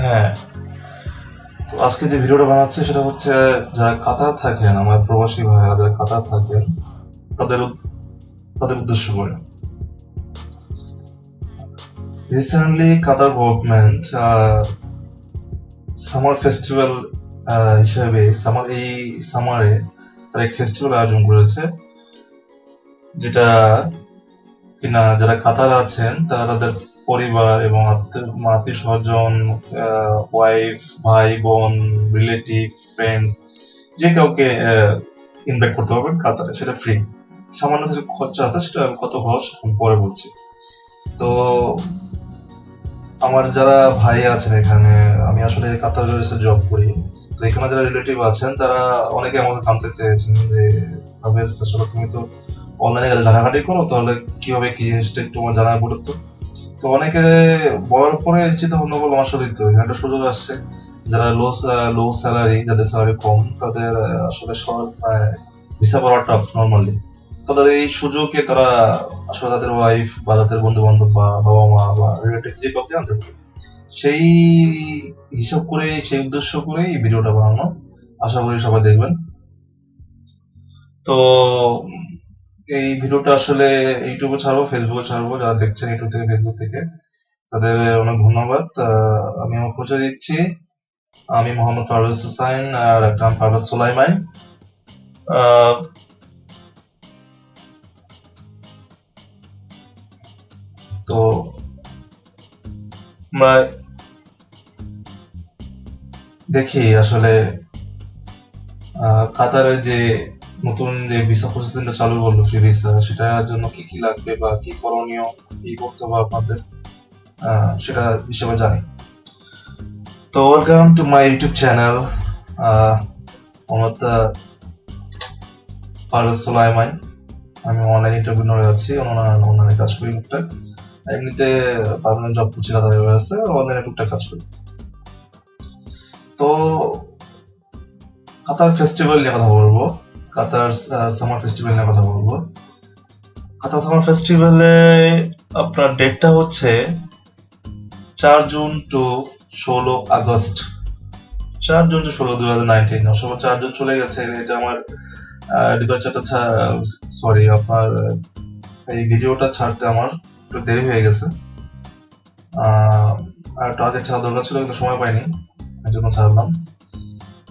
হ্যাঁ। তো আজকে যে ভিডিওটা বানাচ্ছি সেটা হচ্ছে যারা কাতার থাকেন, আমার প্রবাসী ভাইরা যারা কাতার থাকেন, তাদের তাদের উদ্দেশ্য করে। Recently Qatar government summer festival হিসেবে সামার এই সামারে তারা এক ফেস্টিভ্যাল আয়োজন করেছে, যেটা কিনা যারা কাতার আছেন, তারা তাদের পরিবার এবং আত্মীয় স্বজন ওয়াইফ ভাই, বোন রিলেটিভ ফ্রেন্ডস যে কাউকে ইনভাইট করতে পারবেন কাতারে, সেটা ফ্রি সামান্য কিছু খরচা আছে, সেটা কত খরচ পরে বলছি। তো, আমার যারা ভাই আছেন এখানে, আমি আসলে কাতার এসে জব করি। তো এখানে যারা রিলেটিভ আছেন, তারা অনেকে আমাকে জানতে চেয়েছেন যে আসলে তুমি তো অনলাইনে ঘাটাঘাটি করো, তাহলে কীভাবে কি জিনিসটা একটু আমার জানা বলো তো অনেকে বলার পরে চিন্তা ভাবনা করলাম আসলে তো একটা সুযোগ আসছে। যারা লো লো স্যালারি যাদের স্যালারি কম, তাদের আসলে ভিসা পাওয়া টাফ নর্মালি তাদের এই সুযোগে তারা আসলে তাদের ওয়াইফ বা তাদের বন্ধু বান্ধব বা বাবা মা বা রিলেটিভ যে কাউকে আনতে পারে, সেই হিসাব করে, সেই উদ্দেশ্য করে এই ভিডিওটা বানানো। আশা করি সবাই দেখবেন। তো এই ভিডিওটা আসলে ইউটিউবে ছাড়বো ফেসবুকে ছাড়বো যারা দেখছেন ইউটিউব থেকে ফেসবুক থেকে। তাদের অনেক ধন্যবাদ। আমি আমার পরিচয় দিচ্ছি। আমি মোহাম্মদ পারভেজ হুসাইন আর একটা নাম পারভেজ সুলাইমান। আহ, তো আমরা দেখি আসলে আহ, কাতারে যে নতুন যে ভিসা প্রসেসিংটা চালু করল ফ্রি ভিসা সেটার জন্য কি কি লাগবে বা কি করণীয় কি করতে হবে আপনাদের? সেটা হিসেবে জানি। তো welcome to my YouTube channel ah, Parvez Sulaiman. আমি অনলাইন ইন্টারভিউনারে আছি অনলাইন কাজ করি টুকটাক। এমনিতে পার্মানেন্ট জব করছি কাতারে হয়ে আছে অনলাইনে টুকটাক কাজ করি। তো কাতার ফেস্টিভ্যাল নিয়ে কথা বলব। কাতার সামার ফেস্টিভ্যাল নিয়ে কথা বলব। কাতার সামার ফেস্টিভ্যালে আপনার ডেটটা হচ্ছে চার জুন টু ষোলো আগস্ট। চার জুন টু ষোলো দুই হাজার নাইনটিন চার জুন চলে গেছে, এটা আমার ডিপার্চারটা সরি আপনার, এই ভিডিওটা ছাড়তে আমার একটু দেরি হয়ে গেছে। আর একটু আগে ছাড়া দরকার ছিল, কিন্তু সময় পাইনি এর জন্য ছাড়লাম।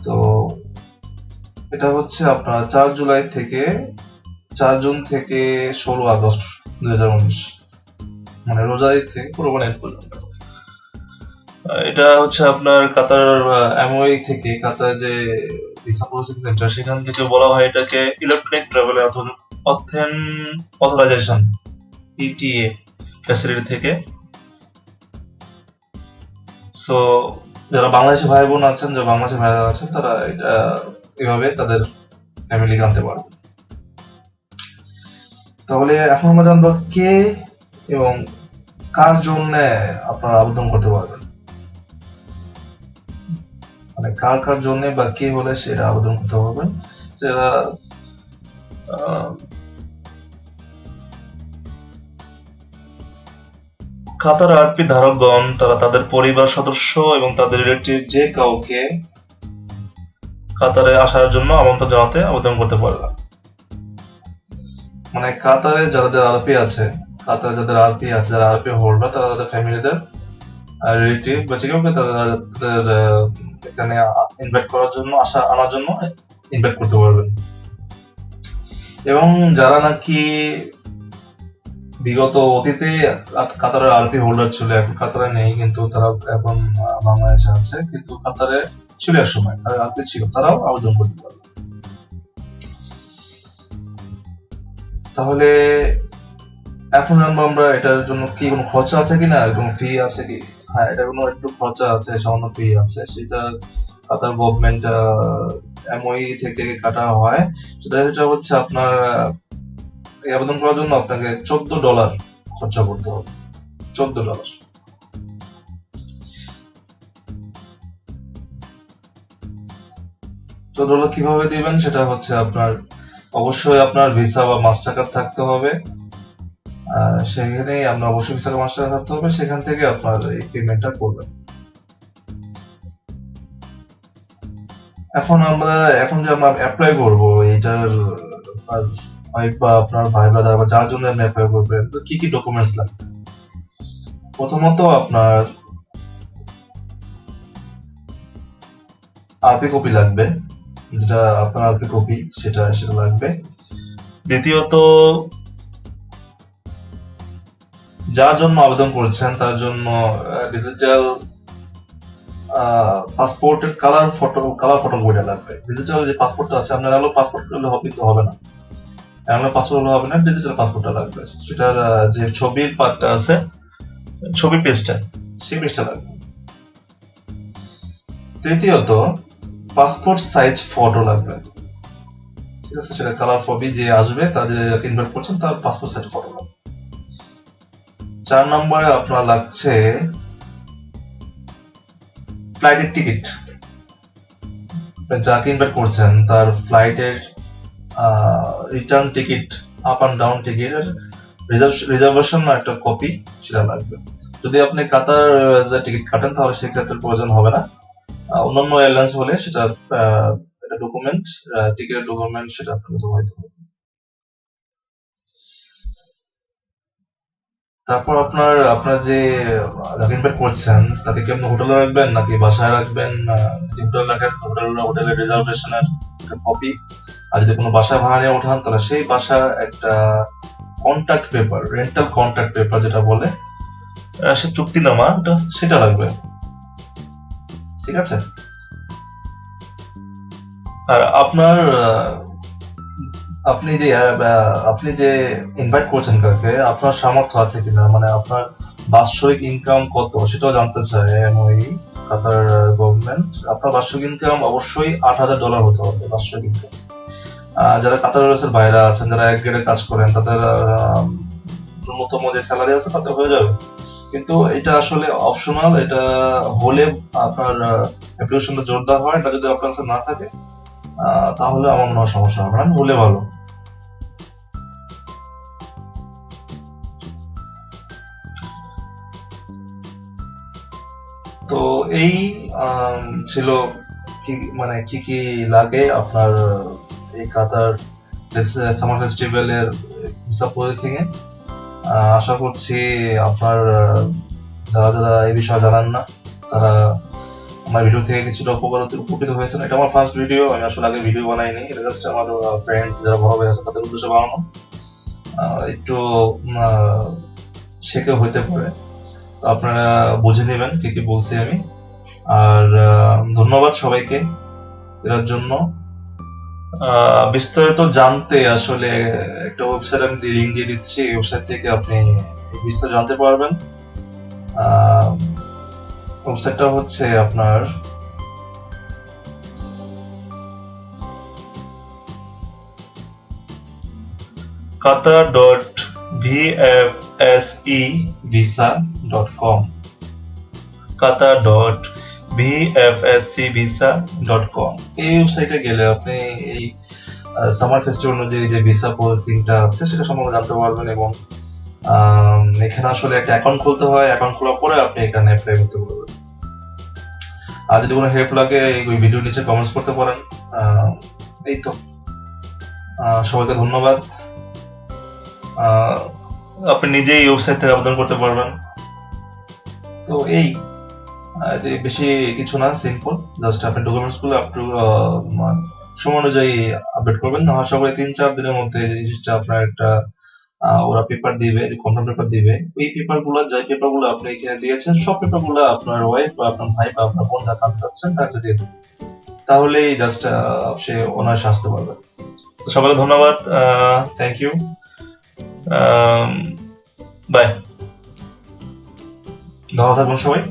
তো এটা হচ্ছে আপনার চার জুলাই থেকে চার জুন থেকে ষোলো আগস্ট দুই হাজার উনিশ। মানে রোজা ঈদ থেকে কোরবানি ঈদ পর্যন্ত। এটা হচ্ছে আপনার কাতার এমওই থেকে কাতার যে ভিসা প্রসেসিং সেন্টার সেখান থেকে বলা হয় এটাকে ইলেকট্রনিক ট্রাভেল অথেন অথরাইজেশন ইটিএ ফ্যাসিলিটি থেকে। সো যারা বাংলাদেশি ভাই বোন আছেন, যারা বাংলাদেশি ভাইরা আছেন, তারা এটা এভাবে তাদের ফ্যামিলিকে আনতে পারবে। তাহলে এখন আমরা জানব কে এবং কার জন্য আপনারা আবেদন করতে পারবেন। মানে কার কার জন্য বা কে হলে সেটা আবেদন করতে পারবেন। সেটা কাতার আরপি ধারকগণ, তারা তাদের পরিবার সদস্য এবং তাদের রিলেটিভ যে কাউকে কাতারে আসার জন্য আমন্ত্রণ জানাতে আবেদন করতে পারবে মানে কাতারে যাদের আরপি আছে, কাতারে যাদের আরপি আছে, যারা আরপি হোল্ডার তারা তাদের ফ্যামিলিদের রিলেটিভ বা তাদের এখানে ইনভাইট করার জন্য, আসা, আনার জন্য ইনভাইট করতে পারবেন। এবং যারা নাকি বিগত অতীতে কাত- কাতারের আরপি হোল্ডার ছিল, এখন কাতারে নেই, কিন্তু তারা এখন বাংলাদেশে আছে, কিন্তু কাতারে এক সময় আরপি ছিল, তারাও আবেদন করতে পারবে তাহলে এখন আমরা এটার জন্য কি কোনো খরচা আছে কিনা? কোনো ফি আছে কি? হ্যাঁ এটা কোনো একটু খরচা আছে, সামান্য ফি আছে। সেটা কাতার গভর্নমেন্ট এমওই থেকে কাটা হয়। সেটা সেটা হচ্ছে আপনার আবেদন করার জন্য আপনাকে চোদ্দ ডলার খরচা করতে হবে। চোদ্দ ডলার চোদ্দ কীভাবে দিবেন সেটা হচ্ছে আপনার, অবশ্যই আপনার ভিসা বা মাস্টার কার্ড থাকতে হবে। আর সেখানে আপনার অবশ্যই ভিসা মাস্টার থাকতে হবে, সেখান থেকে আপনার এই পেমেন্টটা করবেন। এখন আমরা, এখন যে আমরা অ্যাপ্লাই করব, এইটার ওয়াইফ বা আপনার ভাই ব্রাদার বা যার জন্য আপনি অ্যাপ্লাই করবেন, তো কি কি ডকুমেন্টস লাগবে? প্রথমত আপনার আরপি কপি লাগবে। যেটা আপনার আরপি কপি সেটা সেটা লাগবে। দ্বিতীয়ত, যার জন্য আবেদন করছেন, তার জন্য ডিজিটাল পাসপোর্টের কালার ফটো কালার ফটো বইটা লাগবে। ডিজিটাল যে পাসপোর্টটা আছে, আপনার হলো পাসপোর্ট করলে হবে কিন্তু হবে না। আমার পাসপোর্ট হবে না ডিজিটাল পাসপোর্টটা লাগবে। সেটার যে ছবির পার্টটা আছে, ছবি পেজটা সেই পেজটা লাগবে। তৃতীয়ত পাসপোর্ট সাইজ ফটো লাগবে। ঠিক আছে? সেটা কালার ছবি যে আসবে যে ইনভাইট করছেন, তার পাসপোর্ট সাইজ ফটো লাগবে। চার নম্বরে আপনার লাগছে ফ্লাইটের টিকিট যাকে ইনভাইট করছেন, তার ফ্লাইটের return ticket up and down টিকিটের রিজার্ভেশন একটা কপি সেটা লাগবে। যদি আপনি কাতার টিকিট কাটেন, তাহলে সেক্ষেত্রে প্রয়োজন হবে না। অন্যান্য এয়ারলাইন্স হলে সেটা একটা ডকুমেন্ট টিকিটের ডকুমেন্ট সেটা আপনাকে জমা দিতে হবে। তারপর আপনার আপনার যে ইনভাইট করছেন, তাকে কি আপনি হোটেলে রাখবেন নাকি বাসায় রাখবেন? হোটেলে রাখেন হোটেল হোটেলের রিজার্ভেশনের একটা কপি আর যদি কোনো বাসা ভাড়া নিয়ে ওঠান, তাহলে সেই বাসার একটা contract paper rental contract paper যেটা বলে সে চুক্তিনামা সেটা লাগবে ঠিক আছে? আর আপনার আপনি যে আপনি যে ইনভাইট করছেন কাকে আপনার সামর্থ্য আছে কিনা? মানে আপনার বাৎসরিক ইনকাম কত? সেটাও জানতে চায় এমওই কাতার গভর্নমেন্ট আপনার বার্ষিক ইনকাম অবশ্যই আট হাজার ডলার হতে হবে বার্ষিক ইনকাম যারা কাতার এয়ারওয়েজের বাইরে আছেন, যারা এক গ্রেডে কাজ করেন, তাদের ন্যূনতম যে স্যালারি আছে, তাতে হয়ে যাবে। কিন্তু এটা আসলে অপশনাল এটা হলে আপনার অ্যাপ্লিকেশনটা জোরদার হয়, এটা যদি আপনার কাছে না থাকে তাহলে আমার মনে হয় সমস্যা হবে না, হলে ভালো। তো এই ছিল কি মানে কি কি লাগে আপনার এই কাতার সামার ফেস্টিভ্যালের ভিসা প্রসেসিং এ? আশা করছি আপনার যারা যারা এই বিষয়ে জানান না, তারা আমার ভিডিও থেকে কিছুটা উপকার উপকৃত হয়েছেন। এটা আমার ফার্স্ট ভিডিও আমি আসলে আগে ভিডিও বানাইনি। এটা জাস্ট আমার ফ্রেন্ডস যারা বড় হয়ে আছে তাদের উদ্দেশ্যে বানানো। একটু শেখে হইতে পারে। তো আপনারা বুঝে নেবেন কি কি বলছি আমি। আর ধন্যবাদ সবাইকে এর জন্য। বিস্তারিত জানতে আসলে একটা ওয়েবসাইট আমি লিঙ্ক দিয়ে দিচ্ছি। ওয়েবসাইট থেকে আপনি বিস্তারিত জানতে পারবেন। ওয়েবসাইটটা হচ্ছে আপনার dot VFSE visa dot com Qatar com এই ওয়েবসাইটে গেলে আপনি এই সামার ফেস্টিভ্যাল অনুযায়ী যে ভিসা প্রসেসিংটা আছে, সেটা সম্পর্কে জানতে পারবেন এবং এখানে আসলে একটা অ্যাকাউন্ট খুলতে হয়। অ্যাকাউন্ট খোলার পরে আপনি এখানে অ্যাপ্লাই করতে পারবেন। আর যদি কোনো হেল্প লাগে, এই ভিডিও নিচে কমেন্টস করতে পারেন। এই তো। সবাইকে ধন্যবাদ। আপনি নিজেই ওয়েবসাইট থেকে আবেদন করতে পারবেন। তো এই। বেশি কিছু না সিম্পল জাস্ট আপনি ডকুমেন্টসগুলো আপ টু সময় অনুযায়ী আপডেট করবেন। আশা করি তিন, চার দিনের মধ্যে জিনিসটা আপনার একটা ওরা পেপার দিবে কনফার্ম পেপার দিবে। ওই পেপারগুলো, যে পেপারগুলো আপনি এখানে দিয়েছেন, সব পেপারগুলো আপনার ওয়াইফ বা আপনার ভাই বা আপনার বোন যাকে চাচ্ছেন তার দিয়ে তাহলেই জাস্ট সে অনায়াসে আসতে পারবে। তো সবাইকে ধন্যবাদ থ্যাংক ইউ বাই ভালো থাকবেন সবাই।